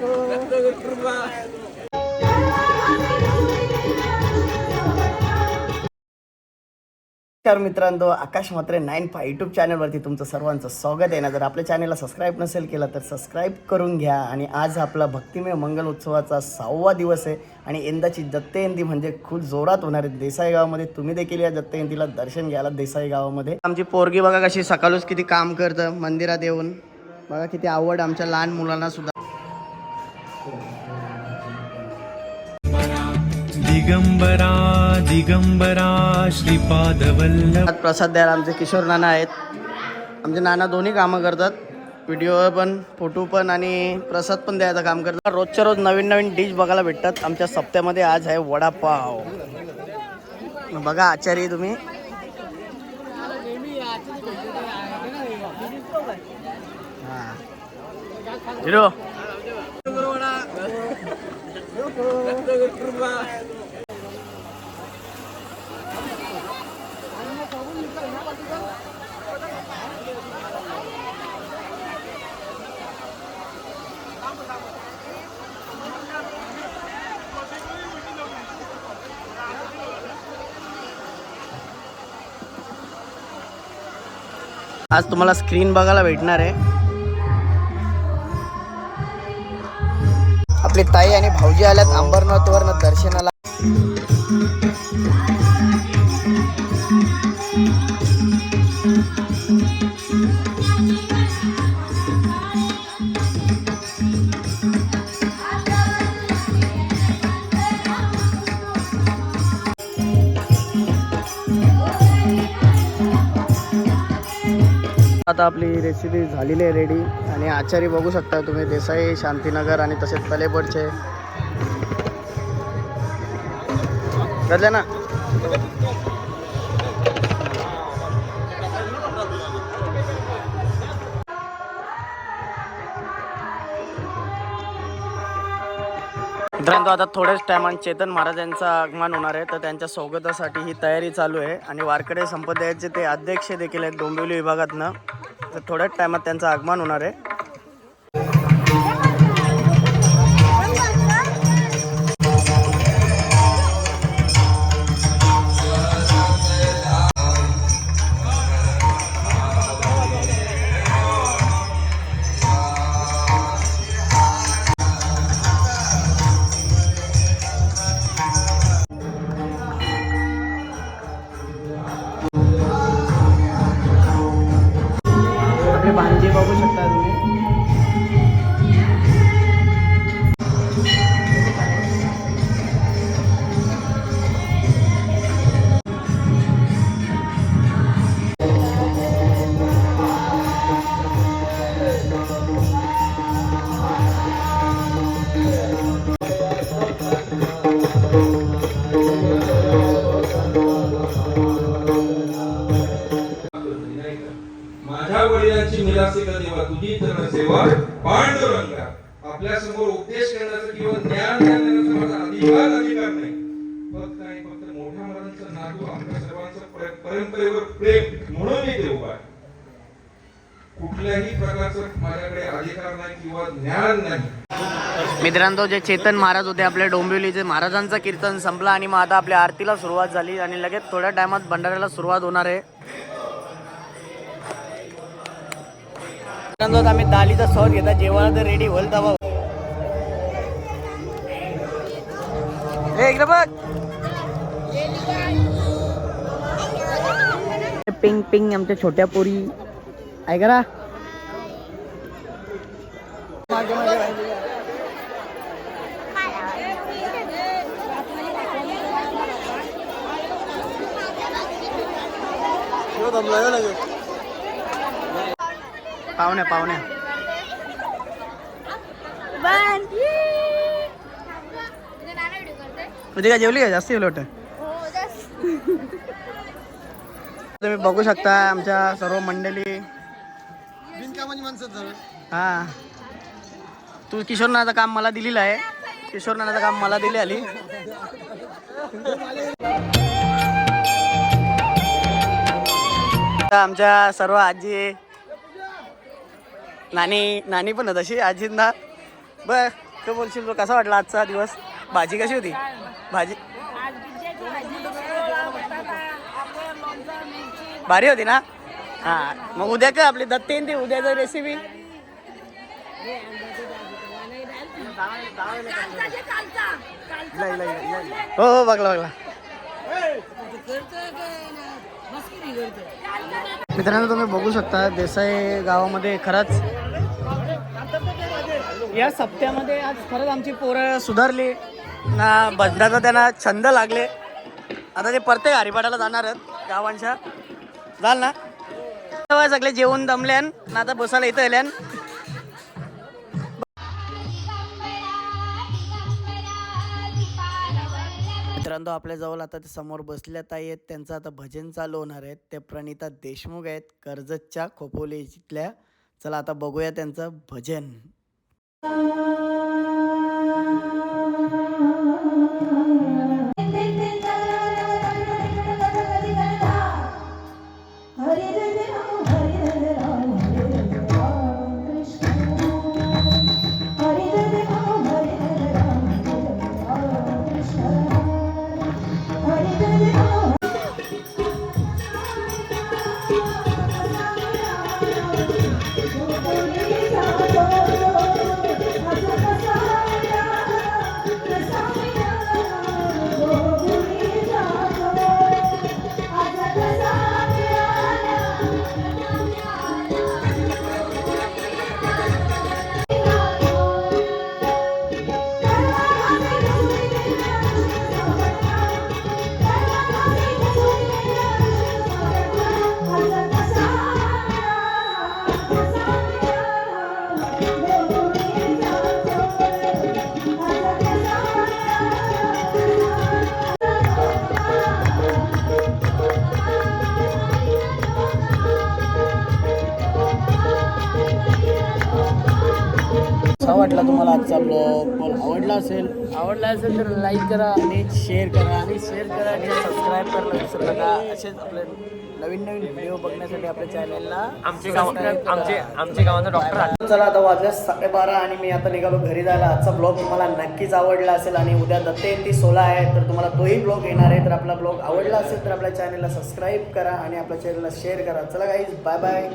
नमस्कार मित्रांनो Akash Matre nine five YouTube चॅनलवरती तुमचं सर्वांचं स्वागत आहे. ना जर आपल्या चॅनलला सबस्क्राईब नसेल केला तर सबस्क्राईब करून घ्या. आणि आज आपला भक्तिमय मंगल उत्सवाचा सहावा दिवस आहे. आणि यंदाची दत्तयंती म्हणजे खूप जोरात होणार आहे. देसाई गावामध्ये तुम्ही देखील या दत्तयंतीला दर्शन घ्यायला देसाई गावामध्ये. आमची पोरगी बघा कशी सकाळूच किती काम करतं मंदिरात येऊन. बघा किती आवड आमच्या लहान मुलांना सुद्धा. दिगंबरा दिगंबरा श्रीपादवल्लभ। प्रसाद द्यायला आमचे किशोर नाना आहेत. आमचे नाना दोन्ही कामं करतात. व्हिडिओ पण फोटो पण आणि प्रसाद पण द्यायचं काम करतात. रोजच्या रोज नवीन नवीन डिश बघायला भेटतात. आमच्या सप्त्यामध्ये आज आहे वडापाव. बघा आचार्य तुम्ही. हां. हिरो आज तुम्हाला स्क्रीन बघायला भेटणार आहे. आपली ताई आणि भाऊजी आल्यात अंबरनाथवरनं दर्शनाला. आता आपली रेसिपी झालेली आहे रेडी आणि आचारी बघू शकता तुम्ही देसाई शांतीनगर आणि तसेच तलेपडचे कळलं ना. मित्रांनो आता थोड्याच टायमात चेतन महाराजांचं आगमन होणार आहे तर त्यांच्या स्वागतासाठी ही तयारी चालू आहे. आणि वारकडे संप्रदायाचे ते अध्यक्ष देखील आहेत डोंबिवली विभागातनं. तर थोड्याच टायमात त्यांचं आगमन होणार आहे. आपले भांजे बघू शकता तुम्ही माझ्या वडिलांची मिरासी देवा तुझी तर सेवा पांडुरंगा. आपल्यासमोर उपदेश करण्याचं किंवा ज्ञान देण्याचा माझा अधिकार अधिकार नाही. फक्त आणि फक्त मोठ्या महाराजांचं नातू आपल्या सर्वांचं परंपरेवर प्रेम म्हणून मी ते उभा आहे. कुठल्याही प्रकारचं माझ्याकडे अधिकार नाही किंवा ज्ञान नाही. मित्रांनो जे चेतन महाराज होते आपल्या डोंबिवलीचे महाराजांचं कीर्तन संपलं आणि मग आता आपल्या आरतीला सुरुवात झाली आणि लगेच थोड्या टायमात भंडाऱ्याला सुरुवात होणार आहे. आता आम्ही दालीचा शोध घेता जेवण तर रेडी होईल हे इकडे बघ. पिंग पिंग आमच्या छोट्या पोरी. ऐका ना पाहुण्या पाहुण्या. तुझी काय जेवली का? जास्त जेवलं वाटतं? तुम्ही बघू शकता आमच्या सर्व मंडळी. हा. तू किशोर नानाचं काम मला दिलेलं आहे. किशोर नानाचं काम मला दिले आली. आमच्या सर्व आजी नानी नानी पण तशी आजींना. बर तू बोलशील तू कसा वाटला आजचा दिवस? भाजी कशी होती? भाजी? भारी होती ना? हा मग उद्या का आपली दत्त येईन ती उद्याचं रेसिपी हो हो बघला बघला. मित्रांनो तुम्ही बघू शकता देसाई गावामध्ये खरंच या सप्त्यामध्ये आज खरंच आमची पोरं सुधारली. ना भजनाचा त्यांना छंद लागले. आता ते परते हरिपाठाला जाणार आहेत गावांच्या. जाल ना? सगळे जेवण दमल्यान ना आता बसायला इथं येल्यान मित्रांनो आपल्याजवळ आता ते समोर बसल्या ताई आहेत. त्यांचं आता भजन चालू होणार आहेत ते प्रणिता देशमुख आहेत. कर्जतच्या खोपोली इथल्या चला आता बघूया त्यांचं भजन. कसा वाटला तुम्हाला आजचा ब्लॉग ब्लॉग आवडला असेल? आवडला असेल तर लाईक करा आणि शेअर करा. आणि शेअर करा आणि सबस्क्राईब करायला विसरू नका. असेच आपले नवीन नवीन व्हिडिओ बघण्यासाठी आपल्या चॅनलला आमचे गाव आमचे आमचे गावाचा डॉक्टर चला आता वाजल्या साडेबारा आणि मी आता निघालो घरी जायला. आजचा ब्लॉग तुम्हाला नक्कीच आवडला असेल आणि उद्या दत्त जयंती सोळा आहे तर तुम्हाला तोही ब्लॉग येणार आहे. तर आपला ब्लॉग आवडला असेल तर आपल्या चॅनलला सबस्क्राईब करा आणि आपल्या चॅनलला शेअर करा. चला काही बाय बाय